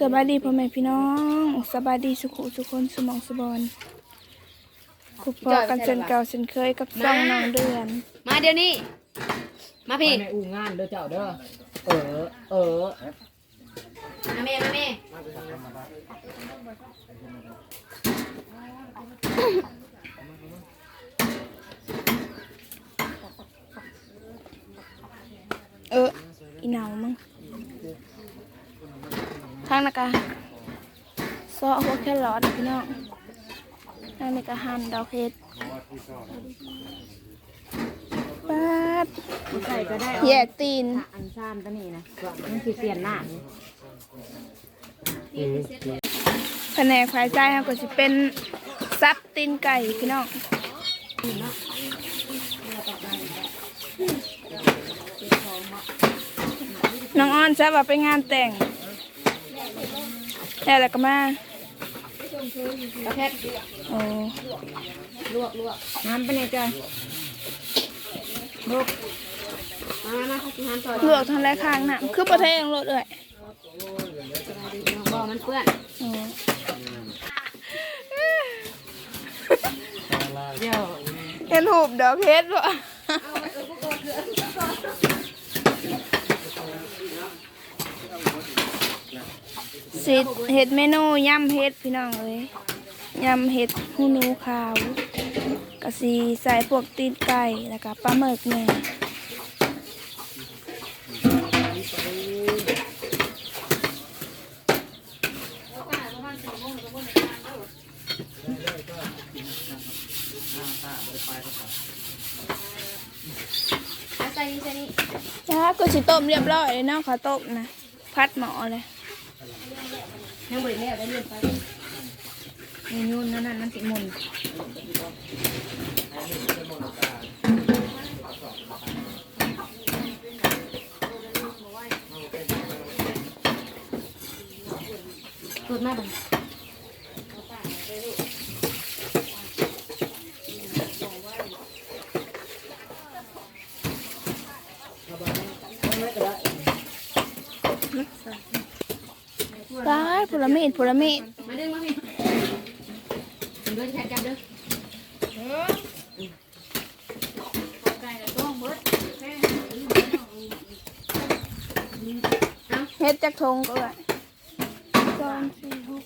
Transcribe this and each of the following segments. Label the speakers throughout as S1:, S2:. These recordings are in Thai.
S1: สบายดีพ่อแม่พี่น้องสบายดีสุขุสุคนสมองสบอนคุปพอกันเช่นเก่าเช่นเคยกับซ่องน้องเดือน
S2: มาเดี๋ยวนี้ มาพี่
S3: ในอู่งานเด้อเจ้าเด้อเออเออ
S2: มาเมมาเม
S1: เอออีเหนามึ งทางนักะซอหัวแค่รอดพี่น้องทางนี้ก็หั่นดอกเห็ดปาด
S2: ใส่ก็ได้
S1: แยกตีน
S2: อันซ่านตัวนี้นะมันคือเปลี่ยนหน้านี่
S1: แผนกฝ่ายใจเขาก็จะเป็นซับตีนไก่พี่น้องน้องอ้อนจะว่าไปงานแต่ง แล้วแล้วก็มา
S2: ประเภท
S1: โอ้
S2: ลวกลวกน้ำเป็นไงจ้ะลวกมามามาข้าวกินน้ำต่อ
S1: ลวกทั้งแรกข้างน่ะคือประเทศยังรถเลย
S2: บ่มันเปื้อน
S1: โอ้
S2: เดี๋ยว
S1: เห็นหูบดอกเฮ็ดวะ สิเห็ดเมนูยำเห็ดพี่น้องเอ้ยยำเห็ดหูหนูขาวกะสีใส่พวกตีนไก่แล้วก็ปลาหมึกแหน่จ้าก็สิต้มเรียบร้อยเลยเนาะข้าวต้มนะ พัดหมอเลย
S2: ยังบริเวณได้เรียนไปมียุ่นนั่นนั่นนั่นสิมุนสุดมากเลย
S1: ตาย ผลมีดผลมีด
S2: มาดึงมาพี่ถึงด้วยแค่จับเด้อไก่กับต้มเบิด
S1: เฮ็ดจักทงก็ได้สองสี่หก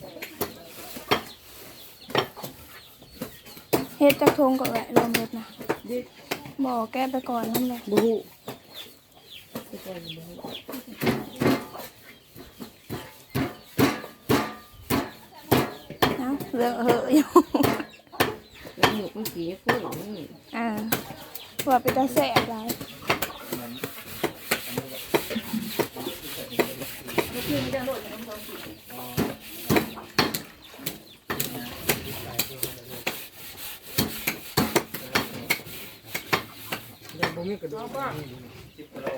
S1: เฮ็ดจักทงก็ได้รวมเบิดนะบอกแก้ไปก่อนนั่นแหละ
S2: บูฮู
S1: เอ้าเรื่องเหอะอยู่
S2: แล้วหมูมันสีฟูนี่
S1: อ่าว่าไปตาแสบหลาย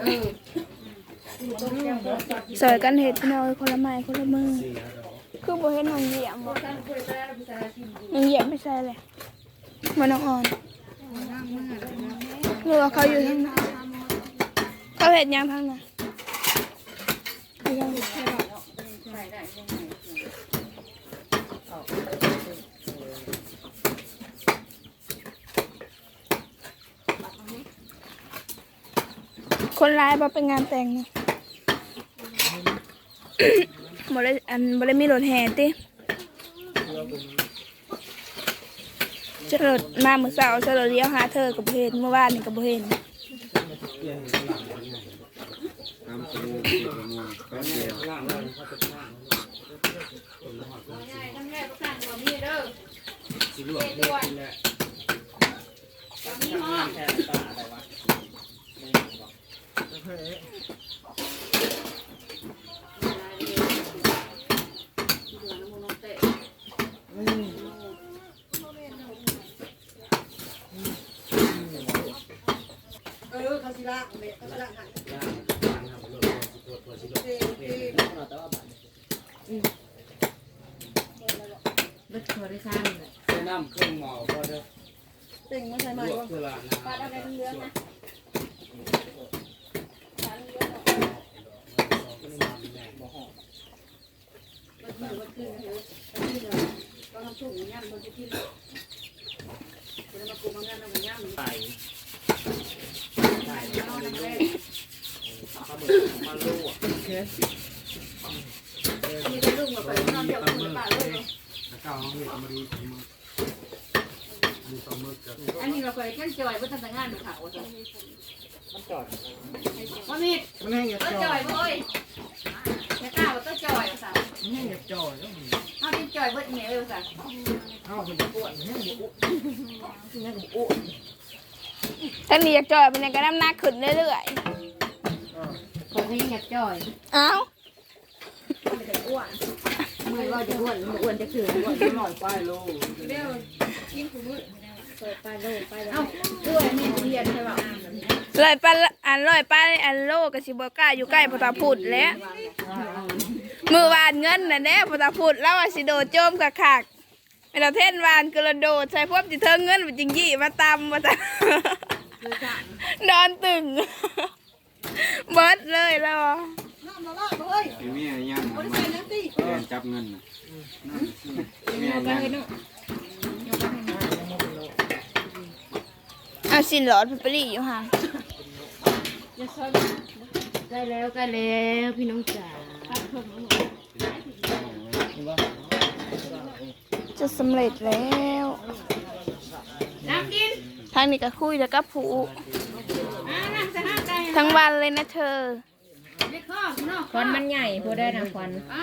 S2: เออ
S1: สวยกันเห็ดพี่น้องคนละไม้คนละมือคือโบเห็นน้องเหยี่ยมบ่น้อง เหยียมไม่ใช่เลยมันน้องอ่อนหรือว่าเขาอยู่ทางนั้นเขาเห็ดหยังทางนั้นอยู่ทางนั้นคนร้ายบ่เป็นงานแต่งนะบ่ได้อันบ่ได้มีรถแห่ติ จะรถมาเมื้อเช้าจะรถเลี้ยวหาเธอกับเห็นเมื่อวานนี่ก็บ่เห็น
S4: น้ำปูปูมูแป๊บเดียวสิลวกเฮ็ดกินแหละ
S2: รถทัวร์ได้สร้างเลย
S4: ใส่น้ำเครื่องหม้อพอเด้อ
S2: เต็งมาใส่
S4: ล
S2: มาว
S4: กเวลาน้ำ
S2: อันนี้ เราเคยแค่จอยว่าทำงานดูเขาจ้ะว่ามี
S4: มันให้เงี้ย
S2: ต้น
S4: จ
S2: จ
S4: อ
S2: อยยเอ้ยแม่ก้าวต้นจอยสาว
S4: มันให้เงี้ยจอยแล้ว
S2: เขาเป็นจอยเบิดเมียเอวสาว
S4: เอาคนจะอ้วนให้เงี้ยอ้วน
S1: ท่านนี้อยากจอยเป็นยังก็น้ำหนักขึ้นเรื่อย
S2: คนที่อยากจอย
S1: ๆเอ้า
S2: มือว่าจะอ้วนอ้วนจะถือ
S4: อ้วนจะหน่อยป้ายโล
S2: เร็วกินขมือเปิดไปโลไปแล้วเอ้าด้วยมีเรียนใช่ป่ะ
S1: ลอยปลาอันลอยปลาอันโลกับสิบกล้าอยู่ใกล้พอตาพุดแหล้วมือวานเงินน่ะแน่พอตาพุดแล้วว่าสิโดดโจมกับขากไม่เราเท่นวานกระโดดใส่พวกจิเทิงเงินมันจริงยี่มาตำมาตนอนตึง เบิดเลยแล้วอะ
S4: ไอ้เมียย่างมาแกนจับเงินน่ะเมียย่าง
S1: เอาสินหลอดไปรีอยู่ห่าง
S2: ใกล้แล้วใกล้แล้วพี่น้องจ๋า
S1: จะสำเร็จแล้ว
S2: น้ำกิน
S1: ทางนี้ก็คุยแล้วก็ผู
S2: อ่าน้ำจะห้าไก่
S1: ทั้งวันเลยนะเธอ
S2: เล็กข้อพี่น้อง
S5: ควันมันใหญ่พอได้นะควัน
S2: ไป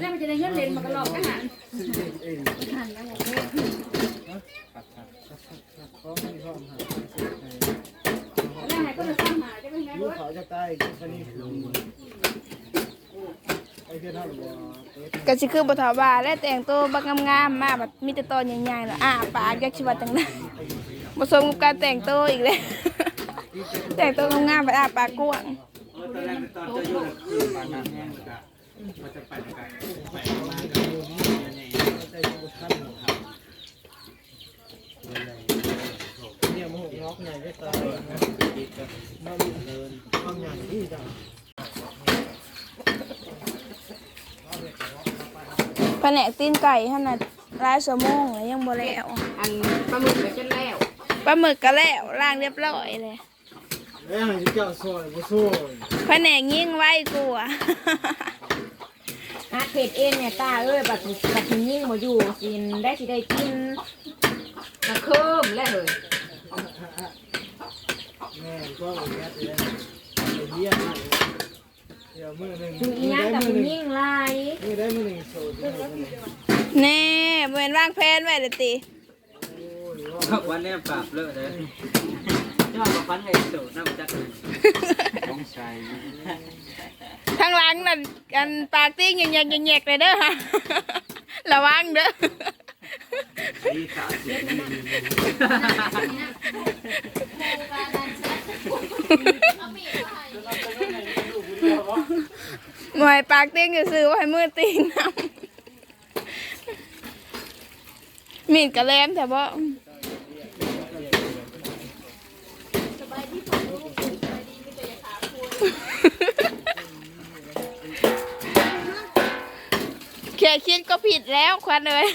S2: แล้วมันจะได้เงินเล่นมากระหลอกอาหารหันแล้วโอเคแล้วไหนก็จะสร้างหาจะเป็นไง
S4: ลู
S2: วะ
S4: กเขาจะใต้คนนี้ไอ้เพื่อนท่านบอ ก็
S1: สิคือบทบาและแต่งตัวบักงามๆมาแบบมีแต่ตอนใหญ่ๆแล้วอ่าปากยากชิวาจังนั้นผสมกับการแต่งตัวอีกเลยแต่งตัวงามๆแบบอ่าปากกว้าง
S4: เนี่ยมันจะไปกันไปมากันอยู่นี่ใจบุญท่านครับเนี่ยมหกงอกใหญ่ก็ตายมาลุกเดินข้างใหญ่ที่จัง
S1: แผนกตีนไก่ขนาดรายสมงแล้วยังบ่แล้ว
S2: อันปลาหมึกไปจนแล้ว
S1: ปลาหมึกก็แล้วล้างเรียบร้อยเลย
S4: แล้วให้เจ้าซอยบ่ซอย
S1: แผนกยิ่งไว้กลัว
S5: อาเขตเอ็นเนี่ยตาเอ้ยบัดบัดยิ่งมาอยู่กินได้สิได้กิน
S2: ตะเคิมแล้วเลย
S4: แม่ก็บ่แย่เลยเรียนเดี๋ยวมื้อนึง
S5: ถึงอีหยังกับยิ่งลาย
S4: มื้อได้มื้อนึงโสด
S1: แน่เหมือนวางแผนไว้เลยติ
S4: วันนี้ปรับเลอะเลยยอดกับฟันให้โสดน้ำจักต้องใช้
S1: ทางหลังนั่นกันปากติ้งแยกๆแยกๆเลยเด้อฮะระวังเด้อ
S4: ดีสาเสีย
S1: หน่วยปากติ้งจะซื้อไว้ให้มือติ้งนำ มีดกระแลมแต่ว่าแค่คิดก็ผิดแล้วควันเลย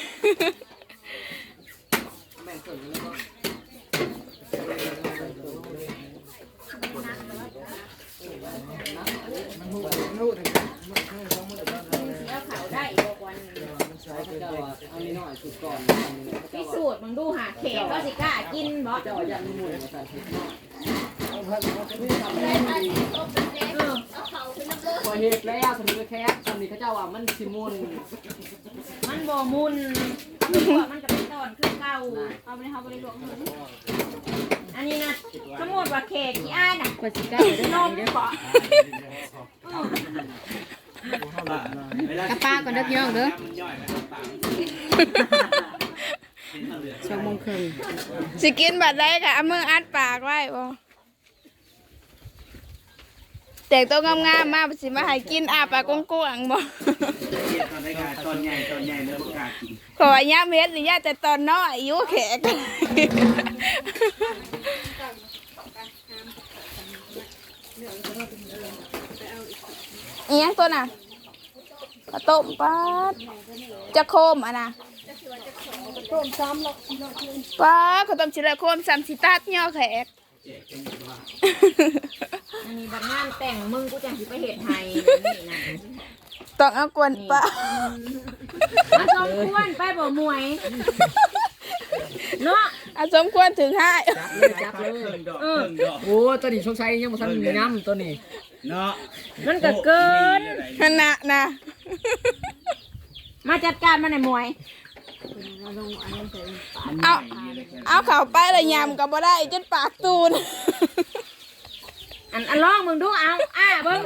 S5: แล้วเขาได้บอกวัน
S3: อันนี้หน่อยสุดก่อน
S5: พิสูจน์มึงดูหาเขตก็สิกล้ากินบ่
S3: เจ้าอยากมีหมู่มาใส่เห็ดหน่อยพอเห็ดแล้วสมมติแค่สมมติเขาเจ้าว่ามันสิมุน
S5: มันบ่มุนเอาไปลวกมันก็เป็นตอนคือเก่า
S2: เอาไปเอาไปลวกเงิน
S5: อันนี้นะสมมติว่าเขตที่อ้ายน่ะ
S2: ก็สิก้าได้นมปะ
S5: กระป้าก่อนเด้อพี่น้องเด้อ สองโมงครึ่ง
S1: สิกินบัดได้ค่ะเอามืออัดปากไว้บ่แต่งตัวงามๆมาสิมาให้กินอาปากกว้างๆบ่
S4: ตอนได้การตอนใหญ่ตอนใหญ่แล้วประกาศกิน
S1: ขอย้ำเฮ็ดนี่ย่าแต่ตอนน้อยอยู่แขกอีหยังตัวน่ะ กระต้มปลาดจะโคมอะนะปลาข้าวต้มชิลโคมสามสิตัดย่อแขก
S5: อันนี้บัดงานแต่งมึงกูจังสิไปเฮ็ดให้นี่นะ
S1: ต้องเอากวนปลา
S5: มาสมควรไปบ่มวยเนาะ
S1: อาสมควรถึงให้
S3: จับเลย
S4: เครื่องดอกเครื่องดอก
S3: โอ้ตัวนี้ชงชัยยังบ่ทันมีน้ำตัวนี้
S4: เนาะ
S5: มันก็เกิน
S1: ขนาดนะ
S5: มาจัดการมันให้มวย
S1: เอาเอาเข่าไปและยำก็บ่ได้จนปากตูน
S5: อันอันลองมึงดูเอาอ้าเบิ่ง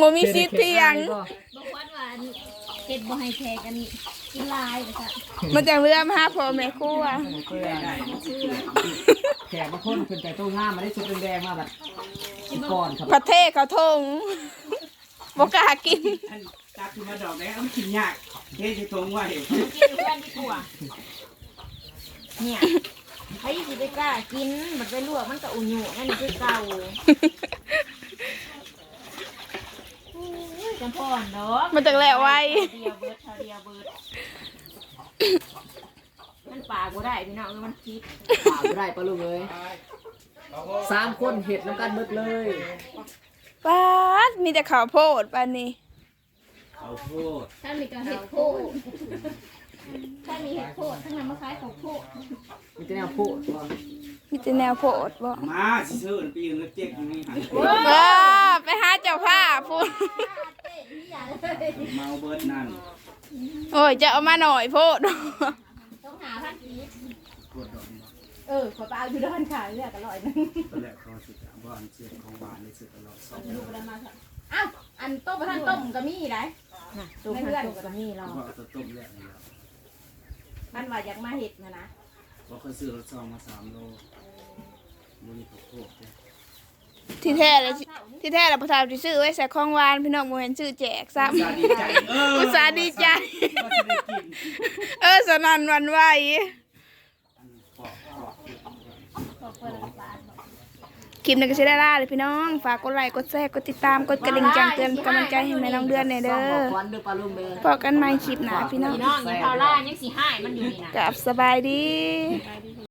S1: บ่มีสิทธิ์เที่ยง
S2: บอกว่าว่าเฮ็ดบ่ให้แขกกันกินลายเลยค่ะ
S1: มันจังเรือมาหาพ่อแม่ครัว
S3: แขกบางคนเพิ่นใจตู้ห้ามมาได้ชุดแดงๆมาแบบกินก่อนครับ
S1: ประเทศเขาทง บ่กล้ากิน
S4: อันจับขึ้นมาดอกแรกเอามันกินยากเฮ้ยจะทงไว้
S5: กินอยู่เพื่อนที่กลัวเนี่ยไอ้สิไปกล้ากินมันไปลวกมันก็อุ่นอยู่นั่นนี่คือเก่าโอ้ยจังพ่อนดอก
S1: มันจังแล้วไว้
S5: เดียวเบิดเท่าเดียวเบิดมันปากบ่ได้พี่น้องเอ้ยมันคิด
S3: ป่าบ่ได้ปะลุงเอ้ยสามคนเห็ดน้ำกันหมดเลย
S1: ปาดมีแต่ข้าวโพดปานนี้
S4: เอาโพด
S2: ถ้ามีก็เฮ็ดโพดถ้ามีเฮ็ดโพดทั้งนั้นมาขายของโพด
S3: มีแต่แนวพูดว่า
S1: มีแต่แนวโพดบ่
S4: มาสิซื้อปีนึงเจ๊กอยู่นี่หัน
S1: เออไปหาเจ้าผ้าพุ่น
S4: เมาเบิดนั่น
S1: โอ้ยจะเอามาหน่อยโพด
S2: ต้องหาพันกี
S4: ปวดดอกนี่
S2: เออขอไปเอาอยู่ด้านขายเลือกอร่อยนึง
S4: ตอนแรกเขาสิจะบ้านเสียของหวานในสุดตลอดสอง
S2: ดูไปได้มาค่ะอ้าวอันต้มประทานต้มก็มีได้
S5: น่ะตัวพันตัวก็มีเรา
S4: เพราะว่าจะต้มแรกนี่แหละ
S2: มันว่าอยากมาเฮ็ดนะนะ
S4: เพราะเขาซื้อรถซองมาสามโลมันมีข้าวโพดด้วย
S1: ที่แท้แล้วที่แท้แล้วพ่อทาวที่ซื้อไว้ใส่ของหวานพี่น้องบ่เห็นซื้อแจกซ้ำ
S4: อุตส่าห์ดีใจเออ
S1: อุตส่าห์ดีใจ
S4: ว่าจะได้กิน
S1: เออสนั่นหวันไหว คลิปนี้ก็ใช้ได้ล่าเลยพี่น้อง ฝากกดไลค์กดแชร์กดติดตามกดกระดิ่งแจ้งเตือนกำลังใจให้แม่น้องเดือนหน่อยเด้
S3: ซ่อมบ
S1: อ
S3: อกควันเด้อปลาลุงเด้อ
S1: พอกันใหม่คลิปหน้าพี่น้อง
S5: พี่น้องอย่าเท่าล่ายังสิหายมันอยู่นี่นะ
S1: กับสบายดี